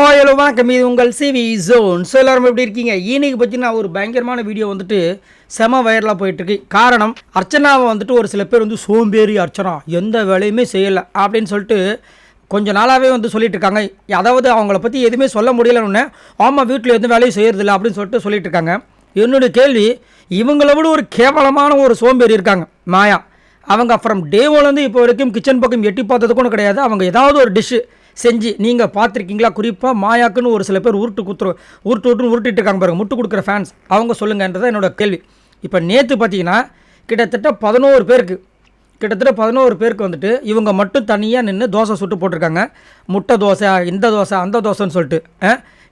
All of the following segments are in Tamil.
ஹாய் ஹலோ வணக்கம் இது உங்கள் சிவி ஜோன் ஸோ எல்லாரும் எப்படி இருக்கீங்க? இன்னைக்கு பார்த்தீங்கன்னா ஒரு பயங்கரமான வீடியோ வந்துட்டு செம வைரலாக போயிட்டுருக்கு. காரணம் அர்ச்சனாவை வந்துட்டு ஒரு சில பேர் வந்து சோம்பேறி அர்ச்சனா. எந்த வேலையுமே செய்யலை அப்படின்னு சொல்லிட்டு கொஞ்ச நாளாகவே வந்து சொல்லிட்டு இருக்காங்க. அதாவது அவங்கள பற்றி எதுவுமே சொல்ல முடியலன்னு ஆமாம் வீட்டில் எந்த வேலையும் செய்யறதில்ல அப்படின்னு சொல்லிட்டு சொல்லிட்டு இருக்காங்க. என்னுடைய கேள்வி இவங்கள விட ஒரு கேவலமான ஒரு சோம்பேறி இருக்காங்க. மாயா அவங்க ஃப்ரம் டேவோலேருந்து இப்போ வரைக்கும் கிச்சன் பக்கம் எட்டி பார்த்தது கூட கிடையாது. அவங்க ஏதாவது ஒரு டிஷ்ஷு செஞ்சு நீங்கள் பார்த்துருக்கீங்களா? குறிப்பாக மாயாக்குன்னு ஒரு சில பேர் உருட்டு குத்துரு உருட்டு விட்டுன்னு உருட்டிட்டு இருக்காங்க பாருங்க முட்டு கொடுக்குற ஃபேன்ஸ் அவங்க சொல்லுங்கன்றது என்னோட கேள்வி. இப்போ நேற்று பார்த்தீங்கன்னா கிட்டத்தட்ட பதினோரு பேருக்கு கிட்டத்தட்ட பதினோரு பேருக்கு வந்துட்டு இவங்க மட்டும் தனியாக நின்று தோசை சுட்டு போட்டிருக்காங்க. முட்டை தோசை இந்த தோசை அந்த தோசைன்னு சொல்லிட்டு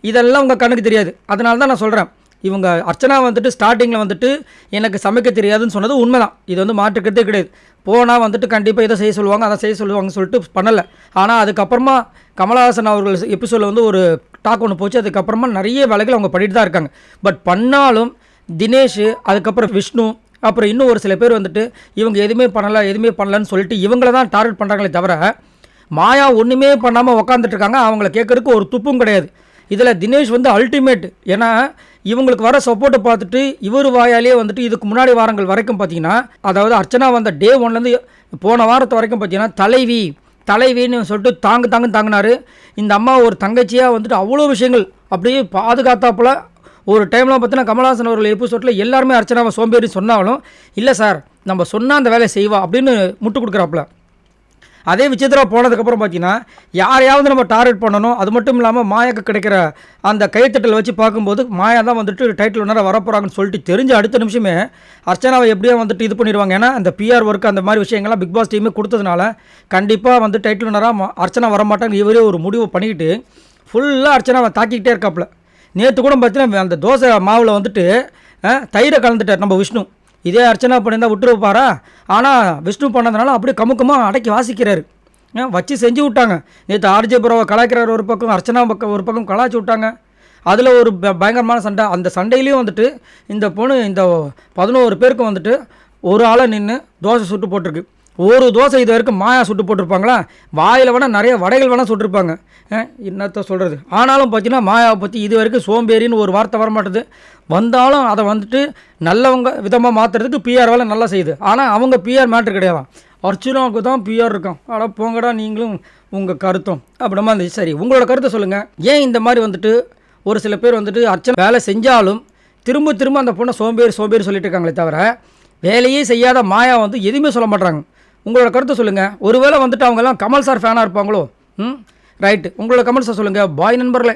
இதெல்லாம் உங்கள் கண்ணுக்கு தெரியாது. அதனால தான் நான் சொல்கிறேன் இவங்க அர்ச்சனா வந்துட்டு ஸ்டார்டிங்கில் வந்துட்டு எனக்கு சமைக்க தெரியாதுன்னு சொன்னது உண்மைதான். இது வந்து மாற்றுக்கிறதே கிடையாது. போனால் வந்துட்டு கண்டிப்பாக இதை செய்ய சொல்லுவாங்க அதை செய்ய சொல்லுவாங்கன்னு சொல்லிட்டு பண்ணலை. ஆனால் அதுக்கப்புறமா கமலஹாசன் அவர்கள் எபிசோடில் வந்து ஒரு டாக் ஒன்று போச்சு. அதுக்கப்புறமா நிறைய வேலைகள் அவங்க பண்ணிட்டு தான் இருக்காங்க. பட் பண்ணாலும் தினேஷ் அதுக்கப்புறம் விஷ்ணு அப்புறம் இன்னும் ஒரு சில பேர் வந்துட்டு இவங்க எதுவுமே பண்ணலை எதுவுமே பண்ணலன்னு சொல்லிட்டு இவங்கள தான் டார்கெட் பண்ணுறாங்களே தவிர மாயா ஒன்றுமே பண்ணாமல் உக்காந்துட்டு இருக்காங்க. அவங்கள கேட்குறதுக்கு ஒரு துப்பும் கிடையாது. இதில் தினேஷ் வந்து அல்டிமேட் ஏன்னா இவங்களுக்கு வர சப்போர்ட்டை பார்த்துட்டு இவர் வாயாலே வந்துட்டு இதுக்கு முன்னாடி வாரங்கள் வரைக்கும் பார்த்தீங்கன்னா அதாவது அர்ச்சனா வந்த டே ஒன்லேருந்து போன வாரத்து வரைக்கும் பார்த்தீங்கன்னா தலைவி தலைவின்னு சொல்லிட்டு தாங்கு தாங்கு தாங்கினார். இந்த அம்மா ஒரு தங்கச்சியாக வந்துட்டு அவ்வளோ விஷயங்கள் அப்படியே பாதுகாத்தாப்புல ஒரு டைமில் பார்த்தீங்கன்னா கமல்ஹாசன் அவர்கள் எபிசோட்டில் எல்லாருமே அர்ச்சனாவை சோம்பேறி சொன்னாலும் இல்லை சார் நம்ம சொன்னால் அந்த வேலையை செய்வா அப்படின்னு முட்டு கொடுக்குறாப்புல. அதே விசித்திரா போனதுக்கப்புறம் பார்த்தீங்கன்னா யாரையாவது நம்ம டார்கெட் பண்ணணும். அது மட்டும் இல்லாமல் மாயாக்கு கிடைக்கிற அந்த கைத்தட்டல் வச்சு பார்க்கும்போது மாயா தான் வந்துட்டு டைட்டில் ஒன்றரை வரப்போகிறாங்கன்னு சொல்லிட்டு தெரிஞ்ச அடுத்த நிமிஷமே அர்ச்சனாவை எப்படியோ வந்துட்டு இது பண்ணிடுவாங்க. ஏன்னா அந்த பிஆர் ஒர்க் அந்த மாதிரி விஷயங்கள்லாம் பிக் பாஸ் டீமே கொடுத்ததுனால கண்டிப்பாக வந்து டைட்டில் ஒன்றராக அர்ச்சனா வரமாட்டாங்க இவரே ஒரு முடிவு பண்ணிக்கிட்டு ஃபுல்லாக அர்ச்சனாவை தாக்கிக்கிட்டே இருக்காப்புல. நேற்று கூட பார்த்தீங்கன்னா அந்த தோசை மாவில் வந்துட்டு தயிரை கலந்துட்டார் நம்ம விஷ்ணு. இதே அர்ச்சனா பண்ணியிருந்தா விட்டுருப்பாரா? ஆனால் விஷ்ணு பண்ணதுனால அப்படியே கமுக்கமாக அடக்கி வாசிக்கிறாரு. வச்சு செஞ்சு விட்டாங்க. நேற்று ஆர்ஜே புரோவை கலாய்க்கிறார் ஒரு பக்கம் அர்ச்சனா பக்கம் ஒரு பக்கம் கலாய்ச்சி விட்டாங்க. அதில் ஒரு ப- பயங்கரமான சண்டை. அந்த சண்டையிலையும் வந்துட்டு இந்த பொண்ணு இந்த பதினோரு பேருக்கு வந்துட்டு ஒரு ஆளை நின்று தோசை சுட்டு போட்டிருக்கு. ஒரு தோசை இது வரைக்கும் மாயா சுட்டு போட்டிருப்பாங்களா? வாயில் வேணால் நிறைய வடைகள் வேணால் சுட்டிருப்பாங்க. என்னத்தை என்னத்த சொல்கிறது ஆனாலும் பார்த்தீங்கன்னா மாயாவை பற்றி இது வரைக்கும் சோம்பேறின்னு ஒரு வார்த்தை வரமாட்டது. வந்தாலும் அதை வந்துட்டு நல்லவங்க விதமாக மாற்றுறதுக்கு பிஆர் வேலை நல்லா செய்யுது. ஆனால் அவங்க பிஆர் மேட்ரு கிடையாதான். அர்ச்சுனாவுக்கு தான் பிஆர் இருக்கும். ஆனால் போங்கடா நீங்களும் உங்கள் கருத்தும். அப்படிமா இருந்துச்சு சரி உங்களோட கருத்தை சொல்லுங்கள் ஏன் இந்த மாதிரி வந்துட்டு ஒரு சில பேர் வந்துட்டு அர்ச்சனை வேலை செஞ்சாலும் திரும்ப திரும்ப அந்த பொண்ணை சோம்பேறி சோம்பேறி சொல்லிட்டு இருக்காங்களே தவிர வேலையே செய்யாத மாயா வந்து எதுவுமே சொல்ல மாட்டாங்க உங்களோட கருத்தை சொல்லுங்கள் ஒருவேளை வந்துட்டு அவங்கெல்லாம் கமல் சார் ஃபேனாக இருப்பாங்களோ? ம்? ரைட்டு உங்களோட கமெண்ட்ஸை சொல்லுங்கள் பாய் நண்பர்களே.